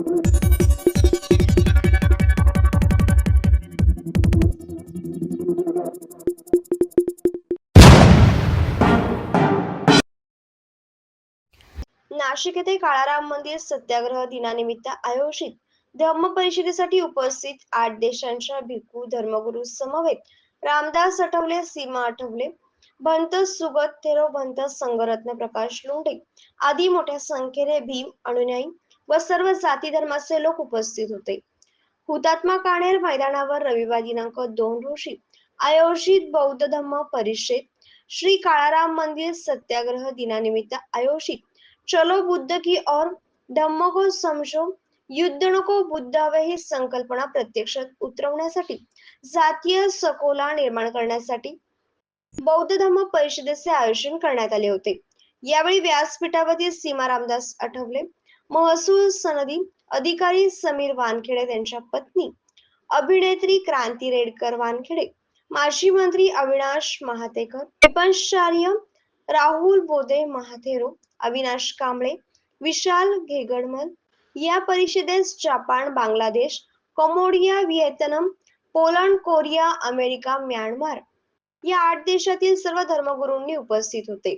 नाशिक येथे काळाराम मंदिर सत्याग्रह दिनानिमित्त आयोजित धम्म परिषदेसाठी उपस्थित आठ देशांच्या भिक्खू धर्मगुरु समवेत रामदास आठवले सीमा आठवले भंत सुगत थेरो भंत संगरत्न प्रकाश लोंढे आदी मोठ्या संख्येने भीम अनुयायी व सर्व जाती धर्माचे लोक उपस्थित होते. हुतात्मा काणेर मैदानावर रविवार दिनांक दोन रोजी आयोजित बौद्ध धम्म परिषद श्री काळाराम मंदिर सत्याग्रह दिनानिमित्त आयोजित चलो बुद्ध की और धम्म को समजो युद्ध नको बुद्धावे ही संकल्पना प्रत्यक्षात उतरवण्यासाठी जातीय सकोला निर्माण करण्यासाठी बौद्ध धम्म परिषदेचे आयोजन करण्यात आले होते. यावेळी व्यासपीठावरील सीमा रामदास आठवले महसूल सनदी अधिकारी समीर वानखेडे त्यांच्या पत्नी अभिनेत्री क्रांती रेडकर वानखेडे माजी मंत्री अविनाश महातेकर विपंचार्य राहुल बोदे महाथेरो अविनाश कांबळे विशाल घेगडमल या परिषदेस Japan Bangladesh Cambodia Vietnam Poland Korea America Myanmar या आठ देशातील सर्व धर्मगुरूंनी उपस्थित होते.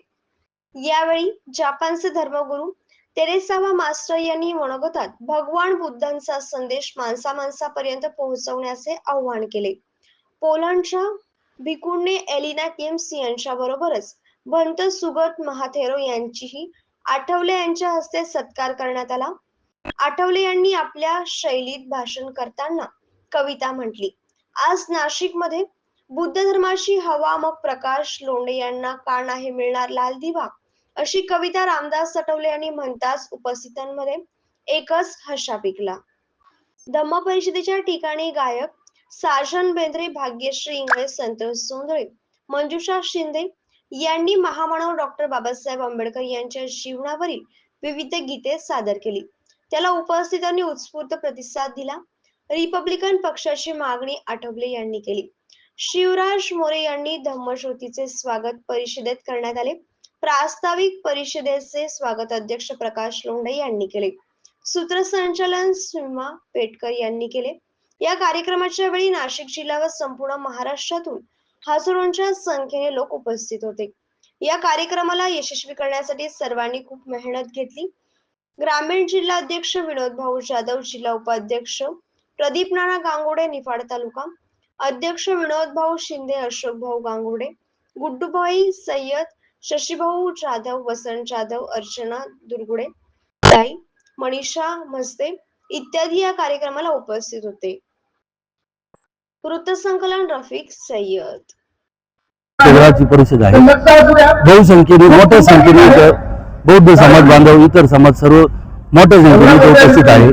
यावेळी जपानचे धर्मगुरू तेरेसावा मास्टर यांनी मनोगतात भगवान बुद्धांचा संदेश माणसा माणसापर्यंत पोहोचवण्याचे आव्हान केले. पोलंडच्या भिकुंडने एलिना किम्स यांच्या बरोबरच भंत सुगत महाथेरो यांचीही आठवले यांच्या हस्ते सत्कार करण्यात आला. आठवले यांनी आपल्या शैलीत भाषण करताना कविता म्हटली. आज नाशिकमध्ये बुद्ध धर्माशी हवा मग प्रकाश लोंढे यांना का नाही मिळणार लाल दिवा? अशी कविता रामदास सटवले यांनी म्हणताच उपस्थितांमध्ये एकच हशा पिकला. धम्म परिषदेच्या ठिकाणी गायक साजन बेंद्रे भाग्यश्री इंगळे संतोष सोंदळे मंजुषा शिंदे यांनी महामानव डॉक्टर बाबासाहेब आंबेडकर यांच्या जीवनावरील विविध गीते सादर केली. त्याला उपस्थितांनी उत्स्फूर्त प्रतिसाद दिला. रिपब्लिकन पक्षाची मागणी आठवले यांनी केली. शिवराज मोरे यांनी धम्मश्रुतीचे स्वागत परिषदेत करण्यात आले. प्रास्ताविक परिषदेचे स्वागत अध्यक्ष प्रकाश लोंढे यांनी केले. सूत्रसंचालन सीमा पेटकर यांनी केले. या कार्यक्रमाच्या वेळी नाशिक जिल्हा व संपूर्ण महाराष्ट्रातून हजारोंच्या संख्येने लोक उपस्थित होते. या कार्यक्रमाला यशस्वी करण्यासाठी सर्वांनी खूप मेहनत घेतली. ग्रामीण जिल्हा अध्यक्ष विनोद भाऊ जाधव जिल्हा उपाध्यक्ष प्रदीप नाना गांगोडे निफाड तालुका अध्यक्ष विनोद भाऊ शिंदे अशोक भाऊ गांगोडे गुड्डूभाई सय्यद शशीभाऊ जाधव वसंत जाधव अर्चना दुर्गुडे ताई मनीषा मस्ते इत्यादी या कार्यक्रमाला उपस्थित होते. वृत्तसंकलन रफिक सय्यद. केंद्राची परिषद आहे. बहुसंख्येने मोठ्या संख्येने बौद्ध समाज बांधव इतर समाज सर्व मोठ्या संख्येने उपस्थित आहे.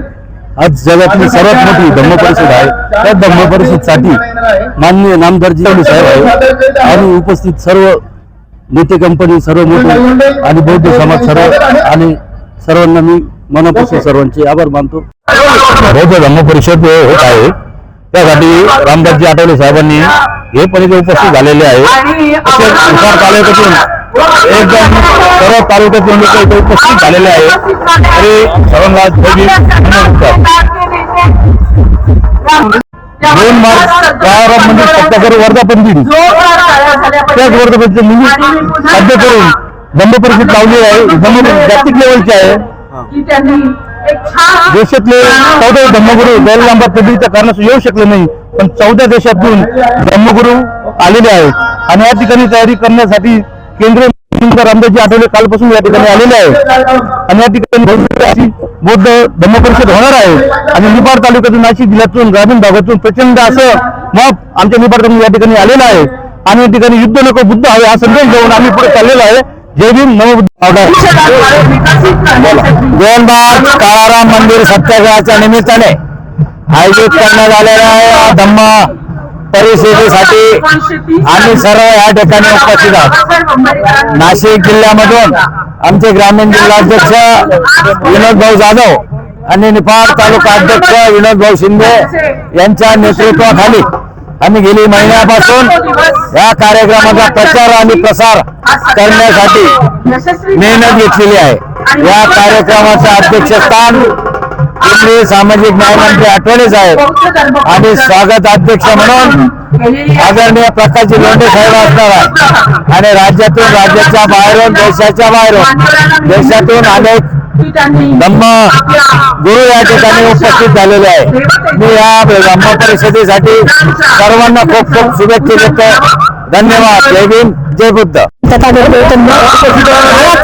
आज जगातली सर्वात मोठी धम्म परिषद आहे. त्या धम्म परिषदसाठी माननीय नामदारजी साहेब आहे आणि उपस्थित सर्व नेते कंपनी सर्व मोठे आणि बौद्ध समाज सर्व आणि सर्वांना मी मनापासून सर्वांचे आभार मानतो. बौद्ध धम्म परिषद होत आहे. त्यासाठी रामदासजी आठवले साहेबांनी हे पण इथे उपस्थित झालेले आहे. विशाल तालुक्यातून एकदम सर्व तालुक्यातून लोक इथे उपस्थित झालेले आहे तरी सर्वांना दोन मार्च गावाराम मंदिर सत्याग्रह वर्धापन दिन त्याच वर्धापन निमित्त साध्य करून धम्म परिषद लावली आहे. धम्म जागतिक लेवलची आहे. देशातले चौदा धर्मगुरू गैरलांबा पद्धतीच्या कारणास येऊ शकले नाही. पण चौदा देशातून धर्मगुरू आलेले आहेत. आणि या ठिकाणी तयारी करण्यासाठी केंद्रीय मंत्री रामदासजी आठवले कालपासून या ठिकाणी आलेले आहे. आणि या ठिकाणी बौद्ध धम्म परिषद होणार आहे. आणि निपाड तालुक्यातून नाशिक जिल्ह्यातून ग्रामीण भागातून प्रचंड असं मग आमच्या निपाड तालुक्यात या ठिकाणी आलेलं आहे. आणि या ठिकाणी युद्ध नको बुद्ध हवे हा संदेश घेऊन आम्ही पुढे चाललेलो आहे. जय भीम गोलबाग काळाराम मंदिर सत्याग्रहाच्या निमित्ताने. आयोजित करण्यात आलेल्या आहे धम्म. परिषदेसाठी आम्ही सर्व या ठिकाणी उपस्थित आहोत. नाशिक जिल्ह्यामधून आमचे ग्रामीण जिल्हाध्यक्ष विनोद भाऊ जाधव आणि निफाड तालुका अध्यक्ष विनोद भाऊ शिंदे यांच्या नेतृत्वाखाली आम्ही गेली महिन्यापासून या कार्यक्रमाचा प्रचार आणि प्रसार करण्यासाठी मेहनत घेतलेली आहे. या कार्यक्रमाचं अध्यक्षस्थान केंद्रीय सामाजिक न्यायमंत्री आठवले साहेब आणि स्वागत अध्यक्ष म्हणून आदरणीय प्रकाशजी लोंढे साहेब असणार आहे. आणि राज्यातून राज्याच्या बाहेरून देशाच्या बाहेरून देशातून अनेक धम्म गुरु या ठिकाणी उपस्थित झालेले आहे. मी या धम्म परिषदेसाठी सर्वांना खूप खूप शुभेच्छा देतो. धन्यवाद. जय भीम. जय बुद्ध.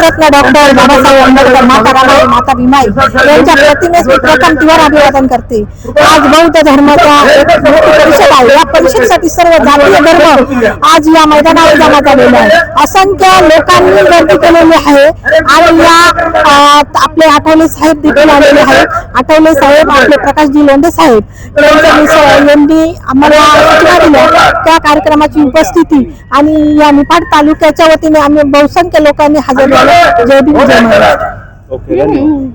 भारतरत्न डॉक्टर बाबासाहेब आंबेडकर माता रामाई माता भीमाई यांच्या प्रतिमेस मी प्रथम तिवर अभिवादन करते. आज बौद्ध धर्माचा एक मोठी परिषद आहे. या परिषदेसाठी सर्व जातीय धर्म आज या मैदानावर जमा झालेले आहे असंख्य लोकांनी गर्दी केलेली आहे. आणि या आपले आठवले साहेब देखील आलेले आहेत. आठवले साहेब आपले प्रकाशजी लोंढे साहेब यांनी आम्हाला सूचना दिल्या. त्या कार्यक्रमाची उपस्थिती आणि या निफाड तालुक्याच्या वतीने आम्ही बहुसंख्य लोकांनी हजर झालो जय भीम जय महाराज